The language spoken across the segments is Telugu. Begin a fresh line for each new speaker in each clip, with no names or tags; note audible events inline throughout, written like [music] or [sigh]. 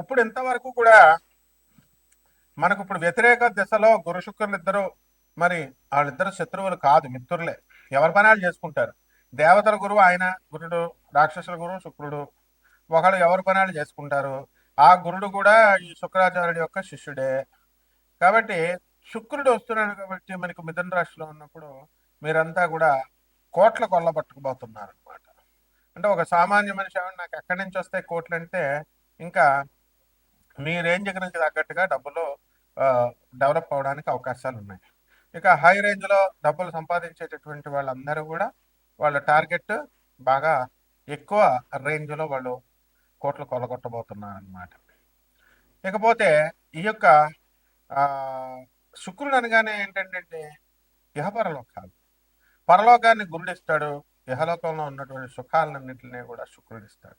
ఇప్పుడు ఇంతవరకు కూడా మనకు ఇప్పుడు వ్యతిరేక దిశలో గురు శుక్రులు ఇద్దరు మరి వాళ్ళిద్దరు శత్రువులు కాదు మిత్రులే. ఎవరి పనాలు చేసుకుంటారు? దేవతల గురువు ఆయన గురుడు రాక్షసుల గురువు శుక్రుడు. ఒకడు ఎవరి పనాలు చేసుకుంటారు? ఆ గురుడు కూడా ఈ శుక్రాచార్యుడి యొక్క శిష్యుడే. కాబట్టి శుక్రుడు వస్తున్నాడు కాబట్టి మనకు మిథున రాశిలో ఉన్నప్పుడు మీరంతా కూడా కోట్ల కొల్లబట్టుకుపోతున్నారు అనమాట అంటే ఒక సామాన్య మనిషి ఏమన్నా నాకు ఎక్కడి నుంచి వస్తాయి కోట్లు అంటే ఇంకా మీ రేంజ్ నుంచి తగ్గట్టుగా డబ్బులు డెవలప్ అవడానికి అవకాశాలు ఉన్నాయి. ఇక హై రేంజ్లో డబ్బులు సంపాదించేటటువంటి వాళ్ళందరూ కూడా వాళ్ళ టార్గెట్ బాగా ఎక్కువ రేంజ్లో వాళ్ళు కోట్లు కొల్లగొట్టబోతున్నారు అనమాట ఇకపోతే ఈ యొక్క శుక్రుడు అనగానే ఏంటంటే ఇహపరలోకాలు. పరలోకాన్ని గురుడిస్తాడు ఇహలోకంలో ఉన్నటువంటి సుఖాలన్నింటినీ కూడా శుక్రుడిస్తాడు.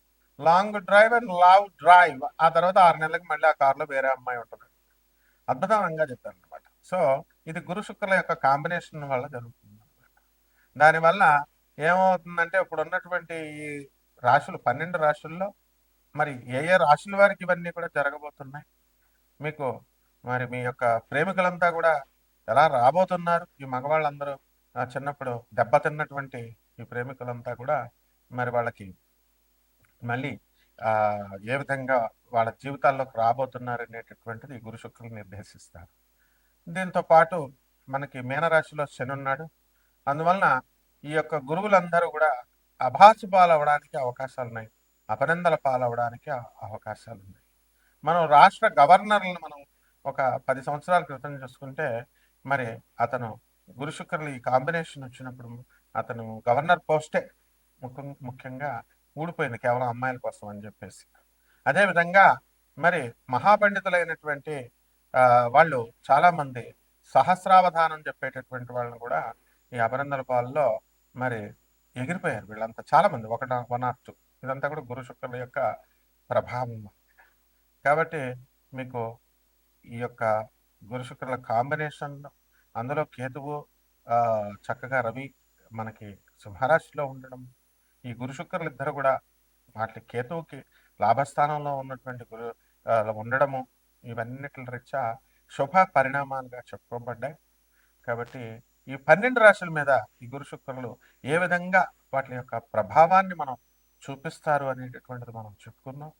long drive and love drive. ఆ తర్వాత ఆరు నెలలకు మళ్ళీ ఆ కార్లో వేరే అమ్మాయి ఉంటుంది. అద్భుతంగా చెప్తాను అనమాట సో ఇది గురు శుక్రుల యొక్క కాంబినేషన్ వల్ల జరుగుతుంది అనమాట దానివల్ల ఏమవుతుందంటే ఇప్పుడు ఉన్నటువంటి ఈ రాశులు పన్నెండు రాశుల్లో మరి ఏ ఏ రాశుల వారికి ఇవన్నీ కూడా జరగబోతున్నాయి? మీకు మరి మీ యొక్క ప్రేమికులంతా కూడా ఎలా రాబోతున్నారు? ఈ మగవాళ్ళందరూ ఆ, చిన్నప్పుడు దెబ్బతిన్నటువంటి ఈ ప్రేమికులంతా కూడా మరి వాళ్ళకి మళ్ళీ ఆ ఏ విధంగా వాళ్ళ జీవితాల్లోకి రాబోతున్నారు అనేటటువంటిది గురు శుక్రులు నిర్దేశిస్తారు. దీంతో పాటు మనకి మీనరాశిలో శని ఉన్నాడు. అందువలన ఈ యొక్క గురువులందరూ కూడా అభాసు పాలవడానికి అవకాశాలు ఉన్నాయి అపనిందల పాలవడానికి అవకాశాలు ఉన్నాయి మనం రాష్ట్ర గవర్నర్లను మనం ఒక పది సంవత్సరాల క్రితం చూసుకుంటే మరి అతను గురు శుక్రులు ఈ కాంబినేషన్ వచ్చినప్పుడు అతను గవర్నర్ పోస్టే ముఖ్యం- ముఖ్యంగా ఊడిపోయింది కేవలం అమ్మాయిల కోసం అని చెప్పేసి. అదేవిధంగా మరి మహాపండితులైనటువంటి వాళ్ళు చాలామంది సహస్రావధానం చెప్పేటటువంటి వాళ్ళని కూడా ఈ అభినందన పాలలో మరి ఎగిరిపోయారు వీళ్ళంతా చాలామంది. ఒకట వన్ ఆఫ్ టూ. ఇదంతా కూడా గురు శుక్రుల యొక్క ప్రభావం కాబట్టి మీకు ఈ యొక్క గురు శుక్రుల కాంబినేషన్ అందులో కేతువు చక్కగా రవి మనకి సింహరాశిలో ఉండడం ఈ గురు శుక్రులు ఇద్దరు కూడా వాటి కేతువుకి లాభస్థానంలో ఉన్నటువంటి గురు ఉండడము ఇవన్నిటి రీత్యా శుభ పరిణామాలుగా చెప్పుకోబడ్డాయి. కాబట్టి ఈ పన్నెండు రాశుల మీద ఈ గురు శుక్రులు ఏ విధంగా వాటి యొక్క ప్రభావాన్ని మనం చూపిస్తారు అనేటటువంటిది మనం చెప్పుకున్నాం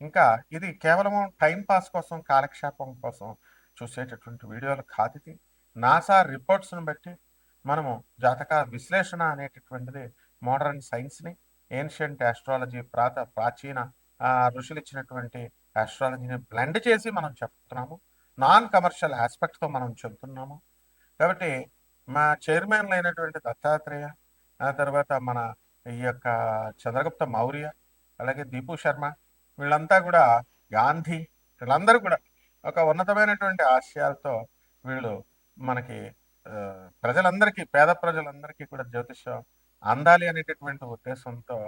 ఇంకా ఇది కేవలం టైం పాస్ కోసం కాలక్షేపం కోసం చూసేటటువంటి వీడియోలు కాదు ఇది. నాసా రిపోర్ట్స్ని బట్టి మనము జాతక విశ్లేషణ అనేటటువంటిది మోడర్న్ సైన్స్ని ఏన్షియంట్ ఆస్ట్రాలజీ ప్రాత ప్రాచీన ఋషులు ఇచ్చినటువంటి ఆస్ట్రాలజీని బ్లెండ్ చేసి మనం చెప్తున్నాము. నాన్ కమర్షియల్ ఆస్పెక్ట్తో మనం చెబుతున్నాము కాబట్టి మా చైర్మన్ అయినటువంటి దత్తాత్రేయ ఆ తర్వాత మన ఈ యొక్క చంద్రగుప్త మౌర్య అలాగే దీపు శర్మ వీళ్ళంతా కూడా గాంధీ వీళ్ళందరూ కూడా ఒక ఉన్నతమైనటువంటి ఆశయాలతో వీళ్ళు మనకి ప్రజలందరికీ పేద ప్రజలందరికీ కూడా జ్యోతిష్యం అందాలి అనేటటువంటి ఉద్దేశంతో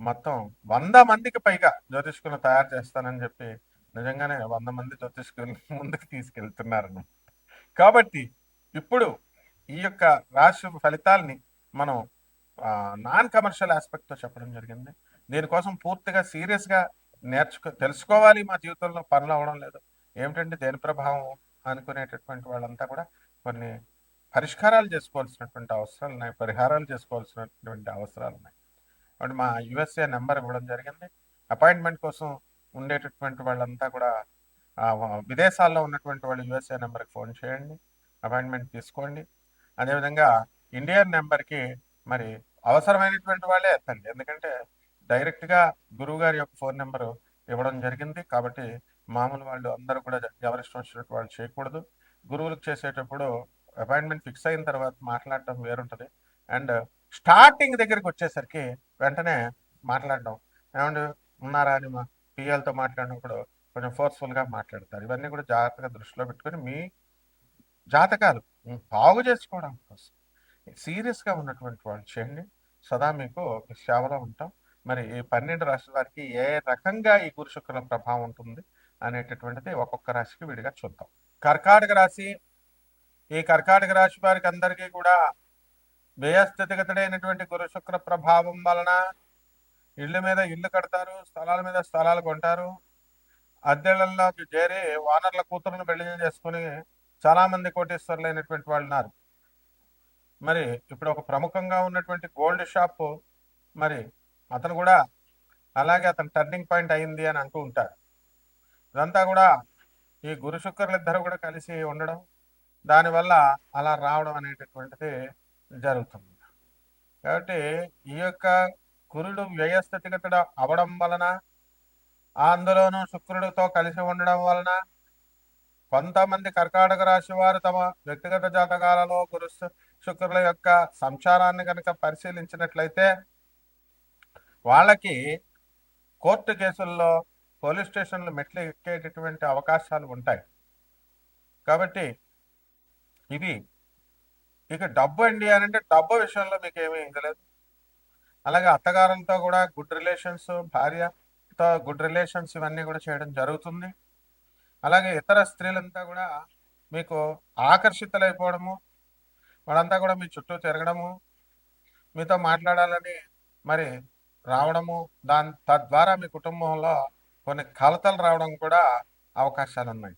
మొత్తం వంద మందికి పైగా జ్యోతిష్కులు తయారు చేస్తానని చెప్పి నిజంగానే వంద మంది జ్యోతిష్కులు [laughs] ముందుకు తీసుకెళ్తున్నారు కాబట్టి ఇప్పుడు ఈ యొక్క రాశి ఫలితాల్ని మనం నాన్ కమర్షియల్ ఆస్పెక్ట్తో చెప్పడం జరిగింది. దీనికోసం పూర్తిగా సీరియస్గా నేర్చుకో తెలుసుకోవాలి మా జీవితంలో పనులు అవ్వడం లేదు. ఏమిటంటే దేని ప్రభావం అనుకునేటటువంటి వాళ్ళంతా కూడా కొన్ని పరిష్కారాలు చేసుకోవాల్సినటువంటి అవసరాలు ఉన్నాయి పరిహారాలు చేసుకోవాల్సినటువంటి అవసరాలు ఉన్నాయి. కాబట్టి మా యుఎస్ఏ నెంబర్ ఇవ్వడం జరిగింది. అపాయింట్మెంట్ కోసం ఉండేటటువంటి వాళ్ళంతా కూడా విదేశాల్లో ఉన్నటువంటి వాళ్ళు యుఎస్ఏ నెంబర్కి ఫోన్ చేయండి అపాయింట్మెంట్ తీసుకోండి. అదేవిధంగా ఇండియన్ నెంబర్కి మరి అవసరమైనటువంటి వాళ్ళే ఎత్తండి. ఎందుకంటే డైరెక్ట్గా గురువు గారి యొక్క ఫోన్ నెంబరు ఇవ్వడం జరిగింది. కాబట్టి మామూలు వాళ్ళు అందరూ కూడా ఎవరిష్టం వచ్చినట్టు వాళ్ళు చేయకూడదు. గురువులకు చేసేటప్పుడు అపాయింట్మెంట్ ఫిక్స్ అయిన తర్వాత మాట్లాడటం వేరుంటుంది. అండ్ స్టార్టింగ్ దగ్గరికి వచ్చేసరికి వెంటనే మాట్లాడడం. ఏమంటే ఉన్నారా అని మా పిఎల్తో మాట్లాడినప్పుడు కొంచెం ఫోర్స్ఫుల్గా మాట్లాడతారు. ఇవన్నీ కూడా జాగ్రత్తగా దృష్టిలో పెట్టుకొని మీ జాతకాలు బాగు చేసుకోవడం కోసం. సీరియస్గా ఉన్నటువంటి వాళ్ళు చేయండి. సదా మీకు సేవలో ఉంటాం. మరి ఈ పన్నెండు రాష్ట్రాల వారికి ఏ రకంగా ఈ గురుశుక్రుల ప్రభావం ఉంటుంది అనేటటువంటిది ఒక్కొక్క రాశికి విడిగా చూద్దాం. కర్కాటక రాశి ఈ కర్కాటక రాశి వారికి అందరికీ కూడా వ్యయస్థితిగతుడైనటువంటి గురు శుక్ర ప్రభావం వలన ఇళ్ళ మీద ఇల్లు కడతారు స్థలాల మీద స్థలాలు కొంటారు. అద్దెళ్ళలోకి చేరి వానర్ల కూతురును పెళ్ళి చేసుకుని చాలామంది కోటేశ్వర్లైనటువంటి వాళ్ళు ఉన్నారు. మరి ఇప్పుడు ఒక ప్రముఖంగా ఉన్నటువంటి గోల్డ్ షాప్ మరి అతను కూడా అలాగే అతను టర్నింగ్ పాయింట్ అయింది అని అంటూ ఉంటారు ఇదంతా కూడా ఈ గురు శుక్రులు ఇద్దరు కూడా కలిసి ఉండడం దానివల్ల అలా రావడం అనేటటువంటిది జరుగుతుంది. కాబట్టి ఈ యొక్క గురుడు వ్యయస్థితిగతుడు అవడం వలన అందులోనూ శుక్రుడితో కలిసి ఉండడం వలన కొంతమంది కర్కాటక రాశి వారు తమ వ్యక్తిగత జాతకాలలో గురు శుక్రుల యొక్క సంచారాన్ని కనుక పరిశీలించినట్లయితే వాళ్ళకి కోర్టు కేసుల్లో పోలీస్ స్టేషన్లు మెట్లు ఎక్కేటటువంటి అవకాశాలు ఉంటాయి. కాబట్టి ఇది ఇక డబ్బు అండి అని అంటే డబ్బు విషయంలో మీకు ఏమీ ఇంకలేదు అలాగే అత్తగారంతో కూడా గుడ్ రిలేషన్స్ భార్యతో గుడ్ రిలేషన్స్ ఇవన్నీ కూడా చేయడం జరుగుతుంది. అలాగే ఇతర స్త్రీలంతా కూడా మీకు ఆకర్షితులైపోవడము వాళ్ళంతా కూడా మీ చుట్టూ తిరగడము మీతో మాట్లాడాలని మరి రావడము దాని తద్వారా మీ కుటుంబంలో కొన్ని కలతలు రావడం కూడా అవకాశాలు ఉన్నాయి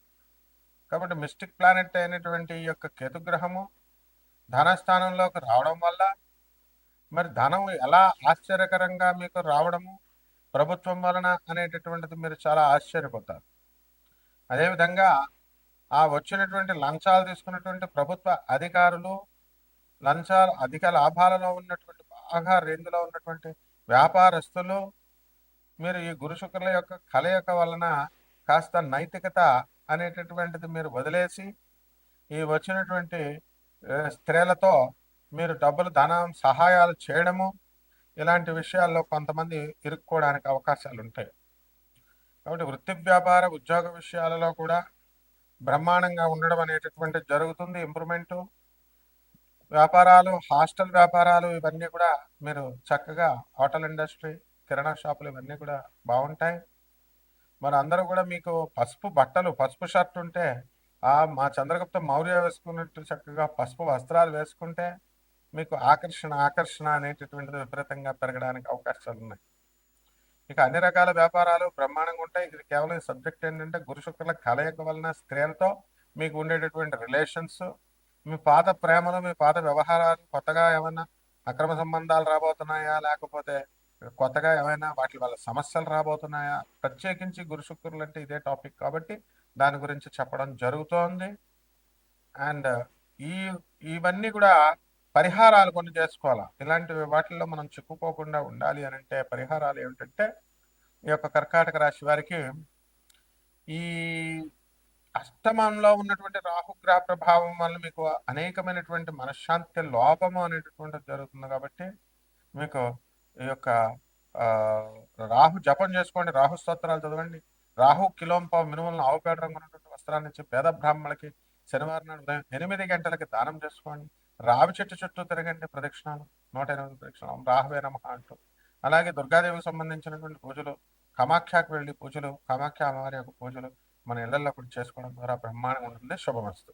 కాబట్టి మిస్టిక్ ప్లానెట్ అయినటువంటి ఈ యొక్క కేతుగ్రహము ధనస్థానంలోకి రావడం వల్ల మరి ధనం ఎలా ఆశ్చర్యకరంగా మీకు రావడము ప్రభుత్వం వలన అనేటటువంటిది మీరు చాలా ఆశ్చర్యపోతారు. అదేవిధంగా ఆ వచ్చినటువంటి లంచాలు తీసుకున్నటువంటి ప్రభుత్వ అధికారులు లంచాలు అధిక లాభాలలో ఉన్నటువంటి బాగా రేంజ్లో ఉన్నటువంటి వ్యాపారస్తులు మీరు ఈ గురు శుక్రుల యొక్క కలయిక వలన కాస్త నైతికత అనేటటువంటిది మీరు వదిలేసి ఈ వచ్చినటువంటి స్త్రీలతో మీరు డబ్బులు ధనం సహాయాలు చేయడము ఇలాంటి విషయాల్లో కొంతమంది ఇరుక్కోవడానికి అవకాశాలు ఉంటాయి కాబట్టి వృత్తి వ్యాపార ఉద్యోగ విషయాలలో కూడా బ్రహ్మాండంగా ఉండడం అనేటటువంటిది జరుగుతుంది ఇంప్రూవ్మెంటు. వ్యాపారాలు హాస్టల్ వ్యాపారాలు ఇవన్నీ కూడా మీరు చక్కగా హోటల్ ఇండస్ట్రీ కిరాణా షాపులు ఇవన్నీ కూడా బాగుంటాయి. మరి అందరూ కూడా మీకు పసుపు బట్టలు పసుపు షర్ట్ ఉంటే ఆ మా చంద్రగుప్త మౌర్య వేసుకున్నట్టు చక్కగా పసుపు వస్త్రాలు వేసుకుంటే మీకు ఆకర్షణ ఆకర్షణ అనేటటువంటిది విపరీతంగా పెరగడానికి అవకాశాలు ఉన్నాయి. ఇక అన్ని రకాల వ్యాపారాలు బ్రహ్మాండంగా ఉంటాయి. ఇది కేవలం సబ్జెక్ట్ ఏంటంటే గురు శుక్రుల కలయిక వలన స్త్రీలతో మీకు ఉండేటటువంటి రిలేషన్స్ మీ పాత ప్రేమలు మీ పాత వ్యవహారాలు కొత్తగా ఏమైనా అక్రమ సంబంధాలు రాబోతున్నాయా? లేకపోతే కొత్తగా ఏమైనా వాటి వల్ల సమస్యలు రాబోతున్నాయా? ప్రత్యేకించి గురు శుక్రులు అంటే ఇదే టాపిక్ కాబట్టి దాని గురించి చెప్పడం జరుగుతోంది. అండ్ ఈ ఇవన్నీ కూడా పరిహారాలు కొన్ని చేసుకోవాలా? ఇలాంటి వాటిల్లో మనం చిక్కుకోకుండా ఉండాలి అని అంటే పరిహారాలు ఏమిటంటే ఈ యొక్క కర్కాటక రాశి వారికి ఈ అష్టమంలో ఉన్నటువంటి రాహుగ్రహ ప్రభావం వల్ల మీకు అనేకమైనటువంటి మనశ్శాంతి లోపము అనేటటువంటిది జరుగుతుంది కాబట్టి మీకు యొక్క ఆ, రాహు జపం చేసుకోండి రాహు స్తోత్రాలు చదవండి. రాహు కిలోంప మినుములను ఆవుపేట రంగున్నటువంటి వస్త్రాన్ని ఇచ్చి పేద బ్రాహ్మణులకి శనివారం నాడు ఉదయం ఎనిమిది గంటలకి దానం చేసుకోండి. రావి చెట్టు చుట్టూ తిరగండి ప్రదక్షిణాలు నూట ఎనిమిది ప్రదక్షిణాలు. రాహువే నమః అంటూ. అలాగే దుర్గాదేవికి సంబంధించినటువంటి పూజలు కామాఖ్యకు వెళ్ళి పూజలు కామాఖ్య అమ్మవారి యొక్క పూజలు మన ఇళ్ళలో కూడా చేసుకోవడం ద్వారా బ్రహ్మాండంగా ఉంటుంది. శుభమస్తు.